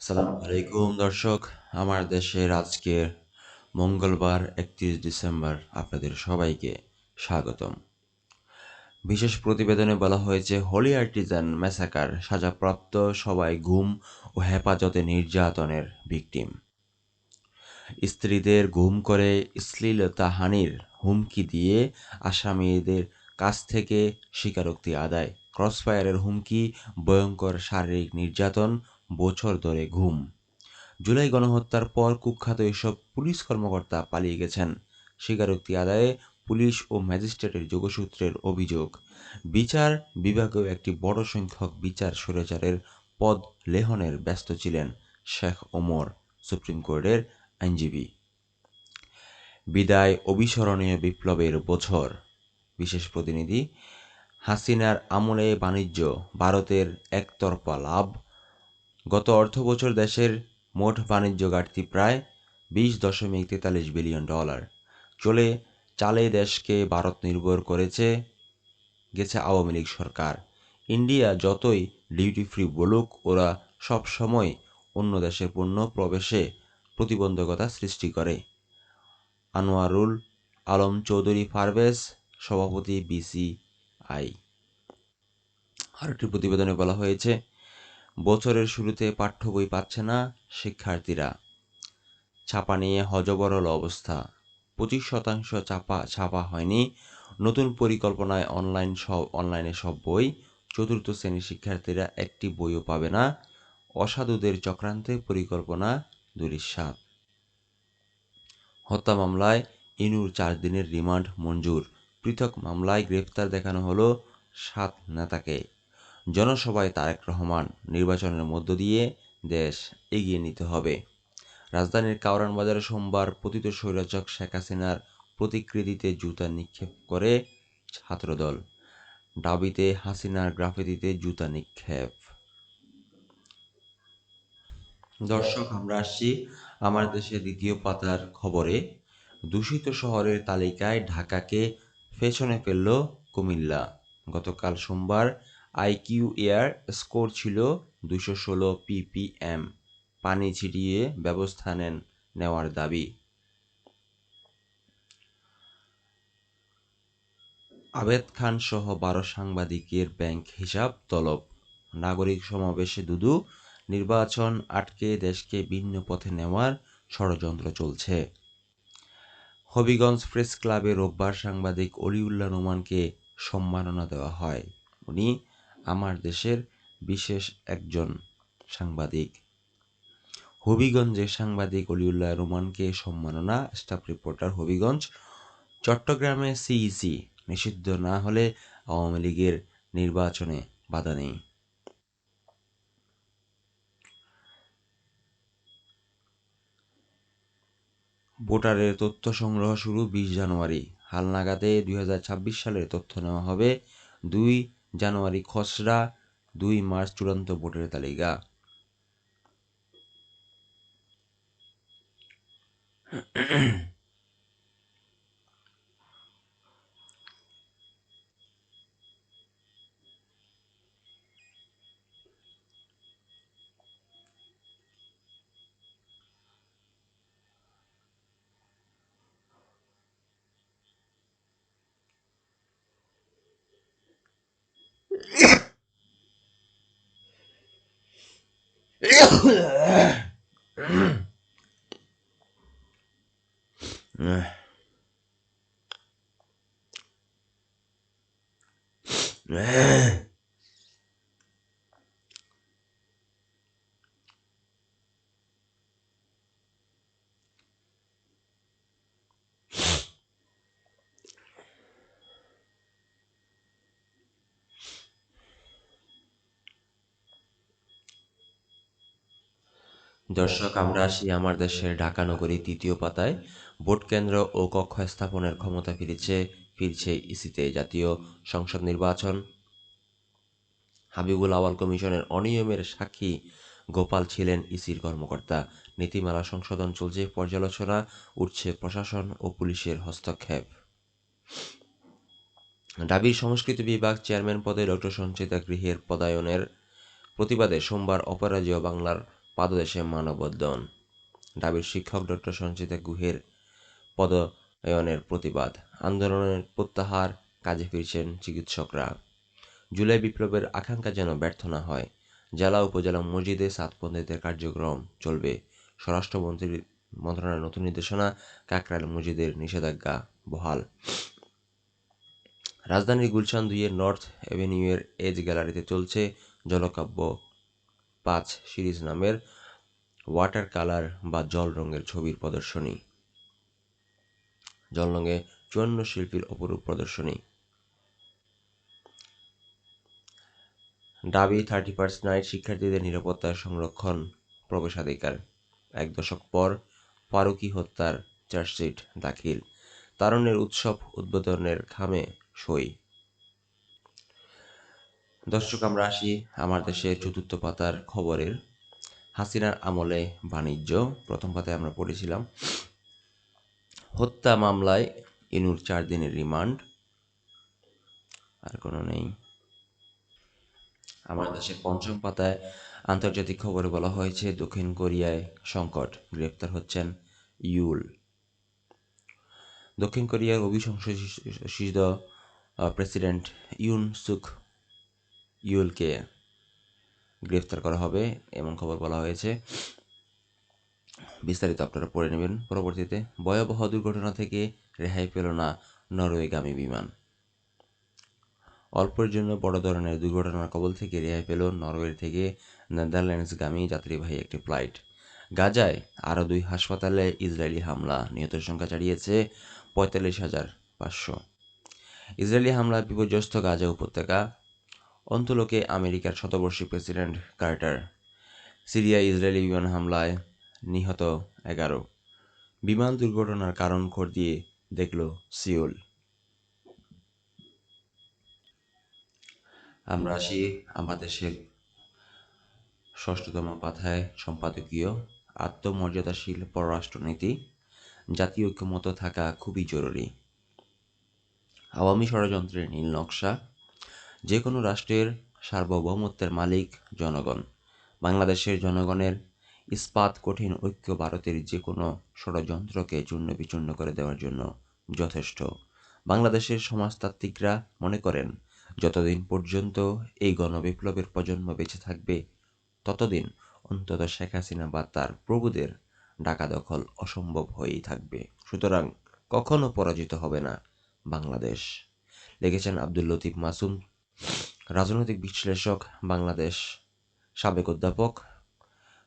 সালাম আলাইকুম, দর্শক। আমার দেশের আজকের মঙ্গলবার একত্রিশ ডিসেম্বর আপনাদের সবাইকে স্বাগতম। বিশেষ প্রতিবেদনে বলা হয়েছে, হোলি আর্টিজান ম্যাসাকার সাজাপ্রাপ্ত সবাই গুম ও হেফাজতে নির্যাতনের ভিকটিম। স্ত্রীদের ঘুম করে শ্লীলতাহানির হুমকি দিয়ে আসামিদের কাছ থেকে স্বীকারোক্তি আদায়। ক্রসফায়ারের হুমকি, ভয়ঙ্কর শারীরিক নির্যাতন বছর ধরে ঘুম। জুলাই গণহত্যার পর কুখ্যাত এসব পুলিশ কর্মকর্তা পালিয়ে গেছেন। স্বীকারোক্তি আদায়ে পুলিশ ও ম্যাজিস্ট্রেটের যোগসূত্রের অভিযোগ, বিচার বিভাগেও একটি বড় সংখ্যক বিচার স্বৈরাচারের পদ লেহনের ব্যস্ত ছিলেন শেখ ওমর, সুপ্রিম কোর্টের আইনজীবী। বিদায় অবিস্মরণীয় বিপ্লবের বছর। বিশেষ প্রতিনিধি, হাসিনার আমলে বাণিজ্য, ভারতের একতরফা লাভ গত অর্থবছর দেশের মোট বাণিজ্য ঘাটতি প্রায় বিশ দশমিক তেতাল্লিশ বিলিয়ন ডলার। চলে চালে দেশকে ভারত নির্ভর করেছে, গেছে আওয়ামী লীগ সরকার। ইন্ডিয়া যতই ডিউটি ফ্রি বলুক, ওরা সব সময় অন্য দেশের পণ্য প্রবেশে প্রতিবন্ধকতা সৃষ্টি করে। আনোয়ারুল আলম চৌধুরী ফারভেজ সভাপতি বিসিআই আরেকটি প্রতিবেদনে বলা হয়েছে বছরের শুরুতে পাঠ্য বই পাচ্ছে না শিক্ষার্থীরা। ছাপা নিয়ে হজবরল অবস্থা। পঁচিশ শতাংশ চাপা, ছাপা হয়নি। নতুন পরিকল্পনায় অনলাইন সব অনলাইনে সব বই। চতুর্থ শ্রেণির শিক্ষার্থীরা একটি বইও পাবে না। অসাধুদের চক্রান্তে পরিকল্পনা দুরিশ্বাস হত্যা মামলায় ইনুর চার দিনের রিমান্ড মঞ্জুর। পৃথক মামলায় গ্রেপ্তার দেখানো হলো সাত নেতাকে। জনসভায় তারেক রহমান নির্বাচনের মধ্য দিয়ে দেশ এগিয়ে নিতে হবে। রাজধানীর কাউরান বাজারে সোমবার পতিত স্বৈরাচক শেখ হাসিনার প্রতিকৃতিতে জুতা নিক্ষেপ করে ছাত্রদল। দাবিতে হাসিনার গ্রাফিতিতে জুতা নিক্ষেপ। দর্শক, আমরা আসছি আমার দেশের দ্বিতীয় পাতার খবরে। দূষিত শহরের তালিকায় ঢাকাকে পেছনে ফেলল কুমিল্লা। গতকাল সোমবার আইকিউ এয়ার স্কোর ছিল দুশো ষোলো পিপিএম পানি ছিটিয়ে ব্যবস্থা নেন নেওয়ার দাবি। আবেদ খান সহ বারো সাংবাদিকের ব্যাংক হিসাব তলব। নাগরিক সমাবেশে দুদু, নির্বাচন আটকে দেশকে ভিন্ন পথে নেওয়ার ষড়যন্ত্র চলছে। হবিগঞ্জ প্রেস ক্লাবে রোববার সাংবাদিক অলিউল্লাহ নোমানকে সম্মাননা দেওয়া হয়। উনি আমার দেশের বিশেষ একজন সাংবাদিক। হবিগঞ্জে সাংবাদিক অলিউল্লাহ রোমানকে সম্মাননা স্টাফ রিপোর্টার হবিগঞ্জ, চট্টগ্রামে সিইসি নিষিদ্ধ না হলে আওয়ামী লীগের নির্বাচনে বাধা নেই। ভোটারের তথ্য সংগ্রহ শুরু বিশ জানুয়ারি। হালনাগাদে দুই সালের তথ্য নেওয়া হবে দুই জানুয়ারি খসড়া দুই মার্চ চূড়ান্ত ভোটের তালিকা। Yeah. দর্শক, আমরা আসি আমার দেশের ঢাকা নগরী তৃতীয় পাতায়। ভোট কেন্দ্র ও কক্ষ স্থাপনের ক্ষমতা ফিরেছে, ফিরছে ইসিতে জাতীয় সংসদ নির্বাচন। হাবিবুল আওয়াল কমিশনের অনিয়মের সাক্ষী গোপাল ছিলেন ইসির কর্মকর্তা। নীতিমালা সংশোধন চলছে, পর্যালোচনা উঠছে প্রশাসন ও পুলিশের হস্তক্ষেপ। ডাবির সংস্কৃতি বিভাগ চেয়ারম্যান পদে ডক্টর সঞ্চিতা গৃহের পদায়নের প্রতিবাদে সোমবার অপরাজেয় বাংলার পাদদেশে মানববন্ধন দাবির শিক্ষক ডক্টর সঞ্চিতা গুহের পদয়নের প্রতিবাদ। আন্দোলনের প্রত্যাহার কাজে ফিরছেন চিকিৎসকরা। জুলাই বিপ্লবের আকাঙ্ক্ষা যেন ব্যর্থ না হয়, জেলা উপজেলা মসজিদে সাতপন্থীদের কার্যক্রম চলবে। স্বরাষ্ট্রমন্ত্রী, মন্ত্রণালয়ের নতুন নির্দেশনা কাকরাইল মসজিদের নিষেধাজ্ঞা বহাল। রাজধানীর গুলশান দুইয়ের নর্থ অ্যাভিনিউয়ের এজ গ্যালারিতে চলছে জলকাব্য পাঁচ সিরিজ নামের ওয়াটার কালার বা জল রঙের ছবির প্রদর্শনী। জল রঙে চুয়ান্ন শিল্পীর অপরূপ প্রদর্শনী। দাবি থার্টি ফার্স্ট নাইট শিক্ষার্থীদের নিরাপত্তা সংরক্ষণ প্রবেশাধিকার। এক দশক পর ফারুকি হত্যার চার্জশিট দাখিল। তারুণের উৎসব উদ্বোধনের খামে সই। দর্শক, আমরা আসি আমার দেশের চতুর্থ পাতার খবরের। হাসিনার আমলে বাণিজ্য, প্রথম পাতায় আমরা পড়েছিলাম। হত্যা মামলায় ইনুর চার দিনের রিমান্ড। আর কোনো নেই। আমার দেশের পঞ্চম পাতায় আন্তর্জাতিক খবরে বলা হয়েছে, দক্ষিণ কোরিয়ায় সংকট, গ্রেপ্তার হচ্ছেন ইউল। দক্ষিণ কোরিয়ার অভিশংসিত প্রেসিডেন্ট ইউন সুক ইউলকে গ্রেফতার করা হবে, এমন খবর বলা হয়েছে। বিস্তারিত আপনারা পড়ে নেবেন। পরবর্তীতে, ভয়াবহ দুর্ঘটনা থেকে রেহাই পেল না নরওয়েগামী বিমান। অল্পের জন্য বড় ধরনের দুর্ঘটনার কবল থেকে রেহাই পেল নরওয়ের থেকে নেদারল্যান্ডসগামী যাত্রীবাহী একটি ফ্লাইট। গাজায় আরও দুই হাসপাতালে ইসরায়েলি হামলা, নিহতের সংখ্যা ছাড়িয়েছে পঁয়তাল্লিশ হাজার পাঁচশো। ইসরায়েলি হামলায় বিপর্যস্ত গাজা উপত্যকা অন্তলোকে আমেরিকার শতবর্ষী প্রেসিডেন্ট কার্টার। সিরিয়া ইসরায়েলি বিমান হামলায় নিহত এগারো। বিমান দুর্ঘটনার কারণ খতিয়ে দেখল সিওল আমরা আসি আমাদের দেশের ষষ্ঠতম পাথায় সম্পাদকীয়। আত্মমর্যাদাশীল পররাষ্ট্রনীতি, জাতীয় ঐক্যমত থাকা খুবই জরুরি। আওয়ামী ষড়যন্ত্রের নীল নকশা যে কোনো রাষ্ট্রের সার্বভৌমত্বের মালিক জনগণ, বাংলাদেশের জনগণের ইস্পাত কঠিন ঐক্য ভারতের যে কোনো ষড়যন্ত্রকে চূর্ণ বিচূর্ণ করে দেওয়ার জন্য যথেষ্ট। বাংলাদেশের সমাজতাত্ত্বিকরা মনে করেন, যতদিন পর্যন্ত এই গণবিপ্লবের প্রজন্ম বেঁচে থাকবে, ততদিন অন্তত শেখ হাসিনা বা তার প্রভুদের ডাকা দখল অসম্ভব হয়েই থাকবে। সুতরাং কখনো পরাজিত হবে না বাংলাদেশ, লিখেছেন আব্দুল লতিফ মাসুম। রাজনৈতিক বিশ্লেষক, বাংলাদেশ সাবেক অধ্যাপক,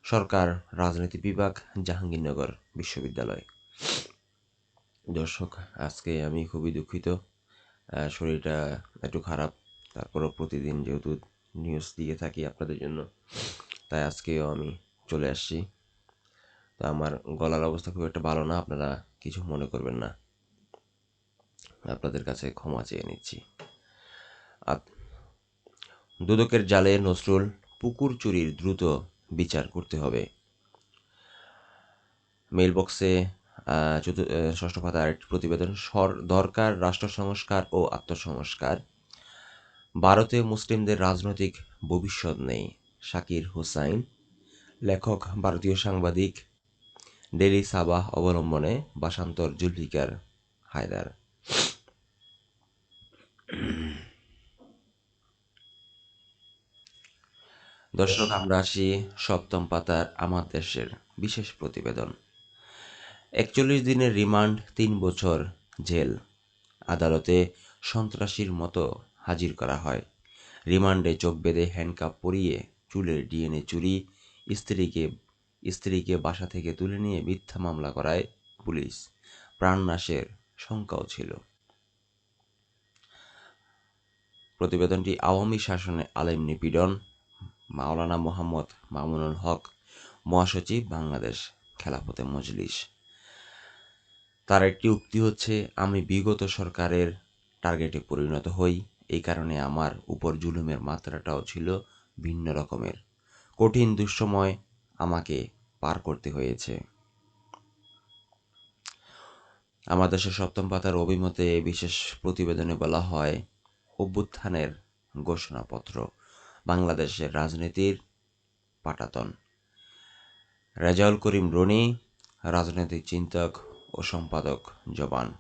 সরকার রাজনীতি বিভাগ, জাহাঙ্গীরনগর বিশ্ববিদ্যালয়। দর্শক, আজকে আমি খুবই দুঃখিত শরীরটা একটু খারাপ, তারপরও প্রতিদিন যেহেতু নিউজ দিয়ে থাকি আপনাদের জন্য, তাই আজকেও আমি চলে আসছি। তো আমার গলার অবস্থা খুব একটা ভালো না, আপনারা কিছু মনে করবেন না। আপনাদের কাছে ক্ষমা চেয়ে নিচ্ছি। দুদকের জালে নসরুল পুকুর চুরির দ্রুত বিচার করতে হবে। মেল বক্সে ষষ্ঠ পাতার একটি প্রতিবেদন দরকার, রাষ্ট্র সংস্কার ও আত্মসংস্কার। ভারতে মুসলিমদের রাজনৈতিক ভবিষ্যৎ নেই, শাকির হুসাইন। লেখক, ভারতীয় সাংবাদিক ডেলি সাবাহ অবলম্বনে বাসান্তর জুলফিকার হায়দার। দর্শক, আমরা আসি সপ্তম পাতার আমার দেশের বিশেষ প্রতিবেদন। একচল্লিশ দিনের রিমান্ড, তিন বছর জেল। আদালতে সন্ত্রাসীর মতো হাজির করা হয়। রিমান্ডে চোখ বেঁধে হ্যান্ডকাপ পরিয়ে চুলের ডিএনএ চুরি, স্ত্রীকে স্ত্রীকে বাসা থেকে তুলে নিয়ে মিথ্যা মামলা করায় পুলিশ। প্রাণনাশের শঙ্কাও ছিল। প্রতিবেদনটি আওয়ামী শাসনে আলেম নিপীড়ন মাওলানা মোহাম্মদ মামুনুল হক, মহাসচিব বাংলাদেশ খেলাফতে মজলিস। তার একটি উক্তি হচ্ছে, আমি বিগত সরকারের টার্গেটে পরিণত হই। এই কারণে আমার উপর জুলুমের মাত্রাটাও ছিল ভিন্ন রকমের। কঠিন দুঃসময় আমাকে পার করতে হয়েছে। আমার দেশের সপ্তম পাতার অভিমতে বিশেষ প্রতিবেদনে বলা হয়, অভ্যুত্থানের ঘোষণাপত্র। বাংলাদেশের রাজনীতির পাটাতন। রেজাউল করিম রনি, রাজনৈতিক চিন্তক ও সম্পাদক জবান।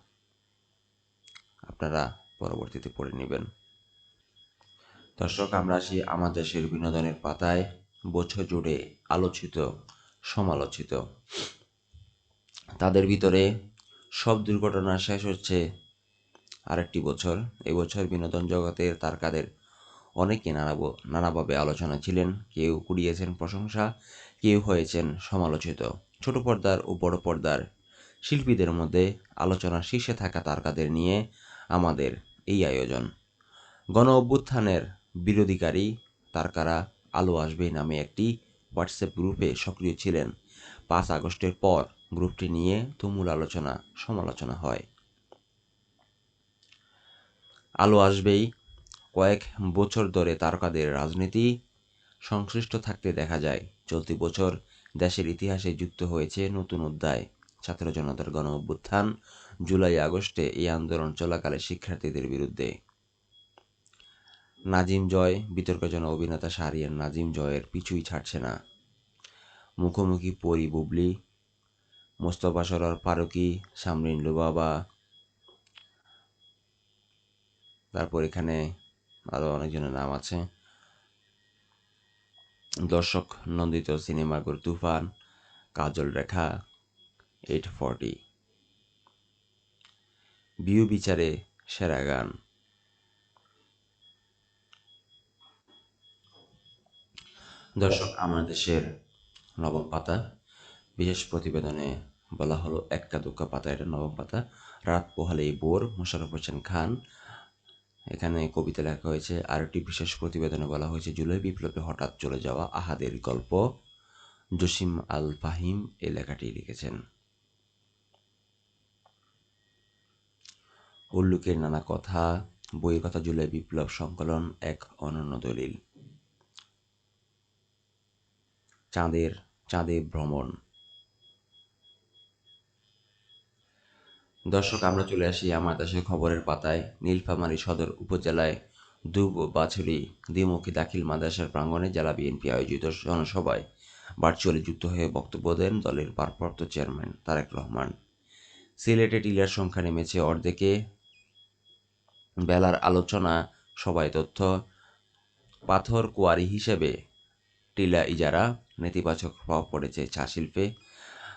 আপনারা পরবর্তীতে পড়ে নেবেন। দর্শক, আমরা আসি আমার দেশের বিনোদনের পাতায়। বছর জুড়ে আলোচিত, সমালোচিত। তাদের ভিতরে সব দুর্ঘটনা শেষ হচ্ছে আরেকটি বছর। এবছর বিনোদন জগতের তারকাদের অনেকে নানা নানাভাবে আলোচনা ছিলেন, কেউ কুড়িয়েছেন প্রশংসা, কেউ হয়েছেন সমালোচিত। ছোট পর্দার ও বড় পর্দার শিল্পীদের মধ্যে আলোচনার শীর্ষে থাকা তারকাদের নিয়ে আমাদের এই আয়োজন। গণ অভ্যুত্থানের বিরোধীকারী তারকারা আলো আসবে নামে একটি হোয়াটসঅ্যাপ গ্রুপে সক্রিয় ছিলেন। পাঁচ আগস্টের পর গ্রুপটি নিয়ে তুমুল আলোচনা, সমালোচনা হয়। আলো আসবেই কয়েক বছর ধরে তারকাদের রাজনীতি সংশ্লিষ্ট থাকতে দেখা যায়। চলতি বছর দেশের ইতিহাসে যুক্ত হয়েছে নতুন অধ্যায়। ছাত্র জনতার গণ অভ্যুত্থান জুলাই আগস্টে এই আন্দোলন চলাকালে শিক্ষার্থীদের বিরুদ্ধে। নাজিম জয়, বিতর্কজনক অভিনেতা শাহরিয়ার নাজিম জয়ের পিছুই ছাড়ছে না। মুখোমুখি পরি বুবলি, মোস্তফা সরার ফারুকি সামরিন লুবাবা। তারপর এখানে আরও অনেকজনের নাম আছে। দর্শক, নন্দিত সিনেমাগুর তুফান, কাজল রেখা এইট ফর্টি বিউ বিচারে সেরা গান। দর্শক, আমার দেশের নবম পাতা, বিশেষ প্রতিবেদনে বলা হলো এক্কা দুক্কা পাতা, এটা নবম পাতা। রাত পোহালেই বোর, মোশারফ হোসেন খান এখানে কবিতা লেখা হয়েছে আর একটি বিশেষ প্রতিবেদনে বলা হয়েছে, জুলাই বিপ্লবে হঠাৎ চলে যাওয়া আহাদের গল্প। জসিম আল ফাহিম এই লেখাটি লিখেছেন। উল্লুকের নানা কথা, বইয়ের কথা, জুলাই বিপ্লব সংকলন এক অনন্য দলিল। চাঁদের, চাঁদে ভ্রমণ। দর্শক, আমরা চলে আসি আমার দেশের খবরের পাতায়। নীলফামারী সদর উপজেলায় দুব বাছুরি দ্বিমুখী দাখিল মাদ্রাসার প্রাঙ্গণে জেলা বিএনপি আয়োজিত জনসভায় ভার্চুয়ালি যুক্ত হয়ে বক্তব্য দেন দলের ভারপ্রাপ্ত চেয়ারম্যান তারেক রহমান। সিলেটে টিলার সংখ্যা নেমেছে অর্ধেকে। বেলার আলোচনা সবাই তথ্য, পাথর কোয়ারি হিসেবে টিলা ইজারা, নেতিবাচক প্রভাব পড়েছে চা শিল্পে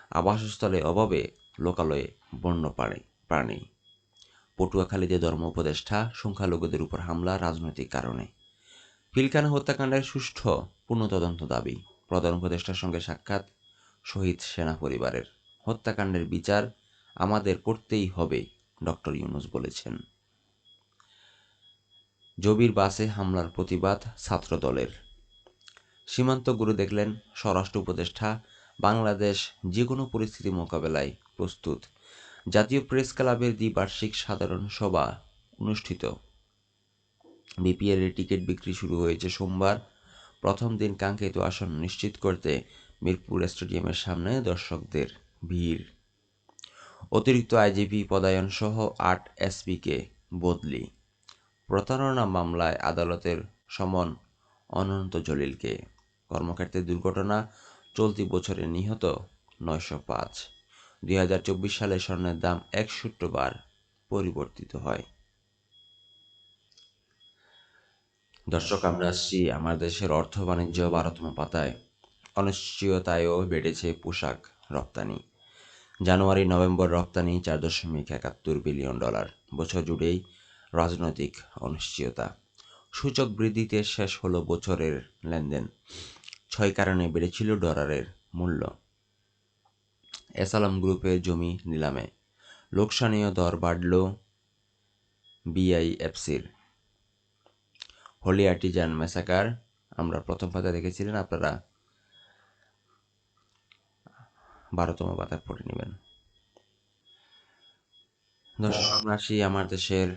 আবাসস্থলে অভাবে লোকালয়ে বন্য প্রাণী প্রাণী। পটুয়াখালীতে ধর্ম উপদেষ্টা, সংখ্যালঘুদের উপর হামলা, রাজনৈতিক কারণে। পিলখানা হত্যাকাণ্ডের সুষ্ঠু তদন্ত দাবি। প্রধান উপদেষ্টার সঙ্গে সাক্ষাৎ শহীদ সেনা পরিবারের। হত্যাকাণ্ডের বিচার আমাদের করতেই হবে, ডক্টর ইউনুস বলেছেন। জবির বাসে হামলার প্রতিবাদ ছাত্র দলের সীমান্ত গুরু দেখলেন স্বরাষ্ট্র উপদেষ্টা, বাংলাদেশ যে কোনো পরিস্থিতি মোকাবেলায় প্রস্তুত। জাতীয় প্রেস ক্লাবের দ্বিবার্ষিক সাধারণ সভা অনুষ্ঠিত। বিপিএল এর টিকিট বিক্রি শুরু হয়েছে সোমবার। প্রথম দিন কাঙ্ক্ষিত আসন নিশ্চিত করতে মিরপুর স্টেডিয়ামের সামনে দর্শকদের ভিড়। অতিরিক্ত আইজিপি পদায়ন সহ আট এসপিকে বদলি। প্রতারণা মামলায় আদালতের সমন অনন্ত জলিলকে। কর্মক্ষেত্রে দুর্ঘটনা, চলতি বছরে নিহত নয়শো পাঁচ। দুই হাজার চব্বিশ সালে স্বর্ণের দাম একষট্টি বার পরিবর্তিত হয়। দর্শক, আমরা আসছি আমার দেশের অর্থ বাণিজ্য বারোতম পাতায়। অনিশ্চয়তায়ও বেড়েছে পোশাক রপ্তানি। জানুয়ারি, নভেম্বর রপ্তানি চার দশমিক একাত্তর বিলিয়ন ডলার। বছর জুড়েই রাজনৈতিক অনিশ্চয়তা। সূচক বৃদ্ধিতে শেষ হলো বছরের লেনদেন। ছয় কারণে বেড়েছিল ডলারের মূল্য। এসালাম গ্রুপের জমি নিলামে। লোকসানীয় দর বাড়ল বিআইএফসির। হোলি আর্টিজান মেসাকার, আমরা প্রথম পাতা দেখেছিলেন, আপনারা বারোতম পাতা পড়ে নেবেন। দর্শক, আমরা আসি আমার দেশের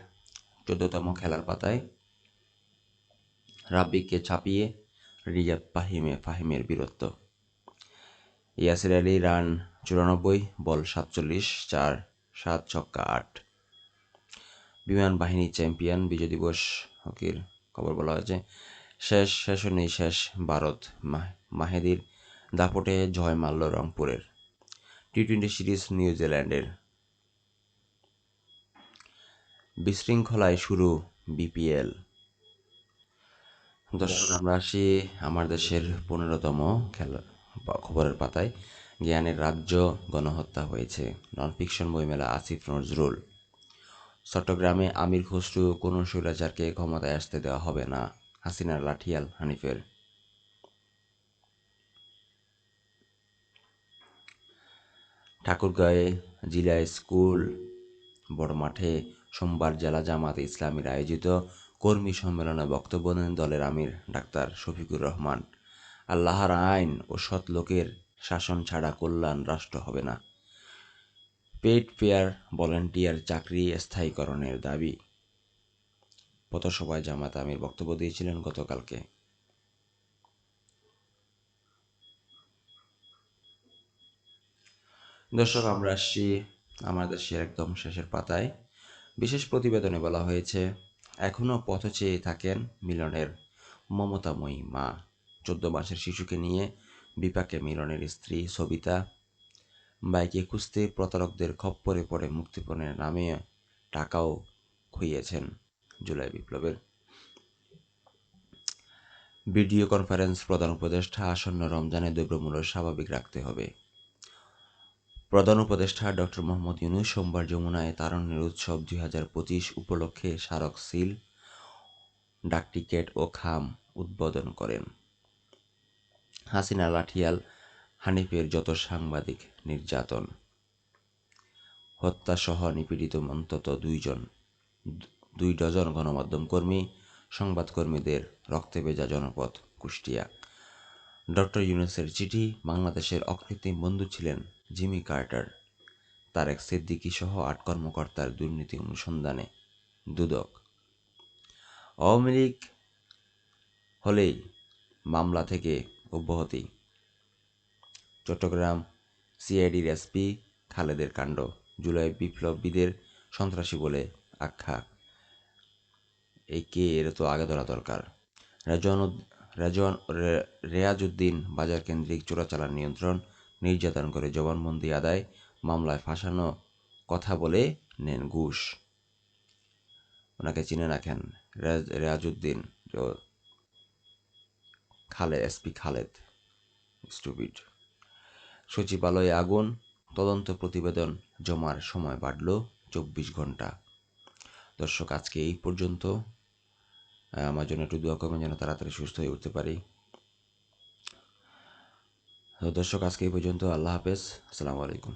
চোদ্দতম খেলার পাতায়। রাব্বিককে ছাপিয়ে রিজাদ ফাহিমে, ফাহিমের বীরত্ব। ইয়াসির আলী রান চুরানব্বই, বল সাতচল্লিশ, চার, সাত, ছক্কা, আট। বিমান বাহিনী চ্যাম্পিয়ন, বিজয় দিবস, হকির খবর বলা হয়েছে। শেষ সেশনেই শেষ ভারত মাহেদির দাপটে জয় মাল্য রংপুরের। টি টোয়েন্টি সিরিজ নিউজিল্যান্ডের বিশৃঙ্খলায় শুরু বিপিএল। দর্শক, আমরা আসি আমার দেশের পনেরোতম খেলা, খবরের পাতায়। জ্ঞানের রাজ্য গণহত্যা হয়েছে। নন ফিকশন বইমেলা আসিফ নজরুল। চট্টগ্রামে আমির খসরু কোনো স্বৈরাচারকে ক্ষমতায় আসতে দেওয়া হবে না, হাসিনার লাঠিয়াল হানিফের। ঠাকুরগাঁয়ে জিলা স্কুল বড় মাঠে সোমবার জেলা জামাত ইসলামীর আয়োজিত কর্মী সম্মেলনে বক্তব্য দেন দলের আমির ডাক্তার শফিকুর রহমান। আল্লাহর আইন ও সৎ লোকের শাসন ছাড়া কল্যাণ রাষ্ট্র হবে না। পেড পেয়ার ভলেন্টিয়ার চাকরি স্থায়ীকরণের দাবি। পথসভায় জামাত আমির বক্তব্য দিয়েছিলেন গতকালকে। দর্শক, আমরা আসছি আমার দেশের একদম শেষের পাতায়। বিশেষ প্রতিবেদনে বলা হয়েছে এখনও পথ চেয়ে থাকেন মিলনের মমতাময়ী মা। চোদ্দ মাসের শিশুকে নিয়ে বিপাকে মিলনের স্ত্রী সবিতা। বাইকে খুঁজতে প্রতারকদের খপ্পরে পড়ে মুক্তিপণের নামে টাকাও খুইয়েছেন জুলাই বিপ্লবের। ভিডিও কনফারেন্স প্রধান উপদেষ্টা আসন্ন রমজানে দ্রব্যমূল্য স্বাভাবিক রাখতে হবে। প্রধান উপদেষ্টা ডক্টর মোহাম্মদ ইউনুস সোমবার যমুনায় তারণের উৎসব দুই হাজার পঁচিশ উপলক্ষে স্মারক সিল, ডাকটিকেট ও খাম উদ্বোধন করেন। হাসিনা লাঠিয়াল, হানিফের যত সাংবাদিক নির্যাতন, হত্যাসহ নিপীড়িত অন্তত দুইজন, দুই ডজন গণমাধ্যম কর্মী, সংবাদকর্মীদের রক্তে ভেজা জনপদ কুষ্টিয়া। ডক্টর ইউনুসের চিঠি, বাংলাদেশের অকৃত্রিম বন্ধু ছিলেন জিমি কার্টার তারেক সিদ্দিকী সহ আট কর্মকর্তার দুর্নীতি অনুসন্ধানে দুদক। আওয়ামী লীগ হলেই মামলা থেকে অব্যাহতি। চট্টগ্রাম সিআইডির এসপি খালেদের কাণ্ড, জুলাই বিপ্লবীদের সন্ত্রাসী বলে আখ্যা। এই কে এর তো আগে ধরা দরকার। রেজন রেজন রেয়াজউদ্দিন বাজার কেন্দ্রিক চোরাচালান নিয়ন্ত্রণ, নির্যাতন করে জবানবন্দি আদায়, মামলায় ফাঁসানো, কথা বলে নেন ঘুষ। ওনাকে চিনে রাখেন Reazuddin. Khaled SP Khaled, stupid. সচিবালয়ে আগুন, তদন্ত প্রতিবেদন জমার সময় বাড়ল চব্বিশ ঘণ্টা দর্শক, আজকে এই পর্যন্ত। আমার জন্য একটু দোয়া করবেন যেন তাড়াতাড়ি সুস্থ হয়ে উঠতে পারি। দর্শক, আজকে এই পর্যন্ত। আল্লাহ হাফেজ। আসসালামু আলাইকুম।